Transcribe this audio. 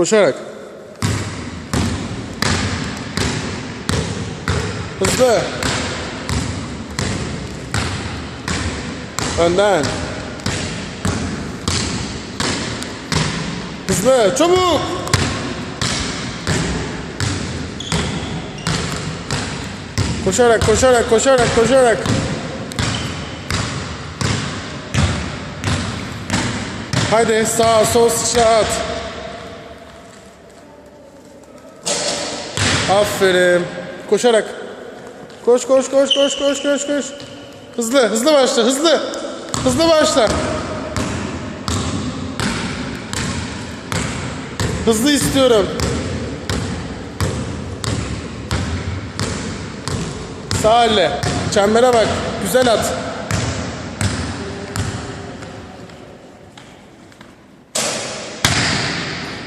Koşarak. Hızlı. Önden. Hızlı. Çabuk. Koşarak, koşarak, koşarak, koşarak. Haydi sağ, sol sıçra at. Aferin. Koşarak. Koş, koş, koş, koş, koş, koş, koş. Hızlı, hızlı başla, hızlı. Hızlı başla. Hızlı istiyorum. Sağ elle. Çembere bak. Güzel at.